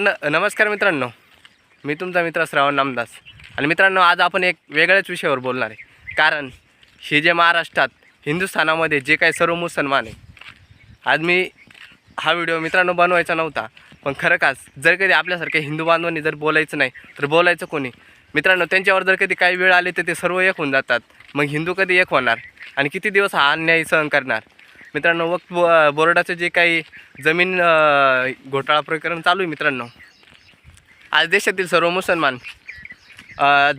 न नमस्कार मित्रांनो. मी तुमचा मित्र श्रावण नामदास. आणि मित्रांनो आज आपण एक वेगळ्याच विषयावर बोलणार आहे. कारण हे जे महाराष्ट्रात हिंदुस्थानामध्ये जे काही सर्व मुसलमान आहे आज मी हा व्हिडिओ मित्रांनो बनवायचा नव्हता. पण खरं काच जर कधी आपल्यासारख्या हिंदू बांधवांनी जर बोलायचं नाही तर बोलायचं कोणी? मित्रांनो त्यांच्यावर जर कधी काही वेळ आली तर ते सर्व एक होऊन जातात. मग हिंदू कधी एक होणार? आणि किती दिवस हा अन्याय सहन करणार? मित्रांनो वक्त बो- बोर्डाचं जे काही जमीन घोटाळा प्रकरण चालू आहे मित्रांनो आज देशातील सर्व मुसलमान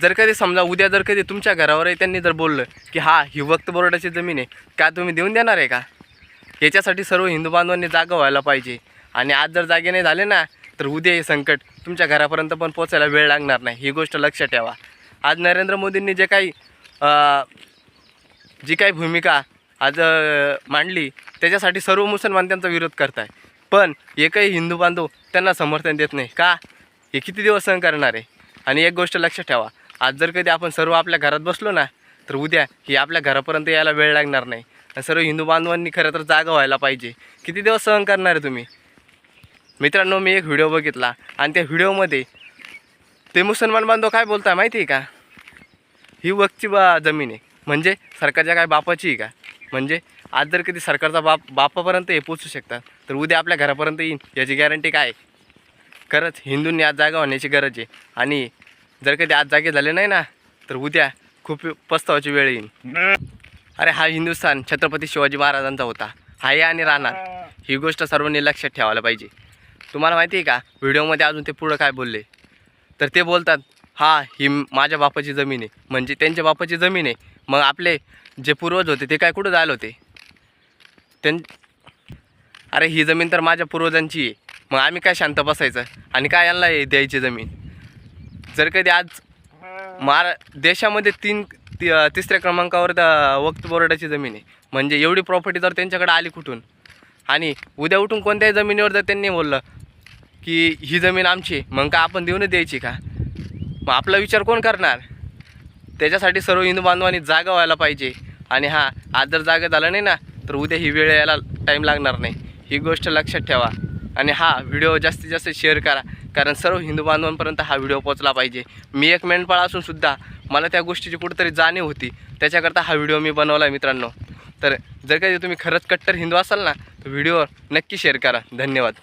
जर कधी समजा उद्या जर कधी तुमच्या घरावरही त्यांनी जर बोललं की हा ही वक्त बोर्डाची जमीन आहे का तुम्ही देऊन देणार आहे का? याच्यासाठी सर्व हिंदू बांधवांनी जागा व्हायला पाहिजे. आणि आज जर जागे नाही झाले ना तर उद्या हे संकट तुमच्या घरापर्यंत पण पोचायला वेळ लागणार नाही. ही गोष्ट लक्षात ठेवा. आज नरेंद्र मोदींनी जे काही जी काही भूमिका आज मांडली त्याच्यासाठी सर्व मुसलमान त्यांचा विरोध करत आहे पण एकही हिंदू बांधव त्यांना समर्थन देत नाही. का? हे किती दिवस सहन करणार आहे? आणि एक गोष्ट लक्षात ठेवा आज जर कधी आपण सर्व आपल्या घरात बसलो ना तर उद्या ही आपल्या घरापर्यंत यायला वेळ लागणार नाही. आणि सर्व हिंदू बांधवांनी खरं तर जागा व्हायला पाहिजे. किती दिवस सहन करणार आहे तुम्ही? मित्रांनो मी एक व्हिडिओ बघितला आणि त्या व्हिडिओमध्ये ते मुसलमान बांधव काय बोलताय माहिती आहे का? ही वक्तची बा जमीन आहे. म्हणजे सरकारच्या काय बापाची आहे का? म्हणजे आज जर कधी सरकारचा बाप बापापर्यंत हे पोचू शकतात तर उद्या आपल्या घरापर्यंत येईन याची गॅरंटी काय? आहे खरंच हिंदूंनी आज जागा होण्याची गरज आहे. आणि जर कधी आज जागे झाले नाही ना तर उद्या खूप पस्तावाची वेळ येईल अरे हा हिंदुस्थान छत्रपती शिवाजी महाराजांचा होता. हाय आणि राहणार. ही गोष्ट सर्वांनी लक्षात ठेवायला पाहिजे. तुम्हाला माहिती आहे का व्हिडिओमध्ये अजून ते पुढं काय बोलले? तर ते बोलतात हा ही माझ्या बापाची जमीन आहे. म्हणजे त्यांच्या बापाची जमीन आहे. मग आपले जे पूर्वज होते ते काय कुठं झाले होते? त्यां अरे ही जमीन तर माझ्या पूर्वजांची आहे. मग आम्ही काय शांत बसायचं? आणि काय यांना द्यायची जमीन? जर कधी आज महारा देशामध्ये तीन ती तिसऱ्या क्रमांकावर त्या वक्त बोर्डाची जमीन आहे. म्हणजे एवढी प्रॉपर्टी जर त्यांच्याकडे आली कुठून? आणि उद्या उठून कोणत्याही जमिनीवर जर त्यांनी बोललं की ही जमीन आमची आहे, मग का आपण देऊनच द्यायची का? मग आपला विचार कोण करणार? त्याच्यासाठी सर्व हिंदू बांधवांनी जागा व्हायला पाहिजे. आणि हां आज जर जागा झालं नाही ना तर उद्या ही वेळ यायला टाईम लागणार नाही. ही गोष्ट लक्षात ठेवा. आणि हा व्हिडिओ जास्तीत जास्त शेअर करा. कारण सर्व हिंदू बांधवांपर्यंत हा व्हिडिओ पोचला पाहिजे. मी एक मेंढपाळ असूनसुद्धा मला त्या गोष्टीची कुठेतरी जाणीव होती. त्याच्याकरता हा व्हिडिओ मी बनवला आहे मित्रांनो. तर जर काही तुम्ही खरंच कट्टर हिंदू असाल ना तर व्हिडिओ नक्की शेअर करा. धन्यवाद.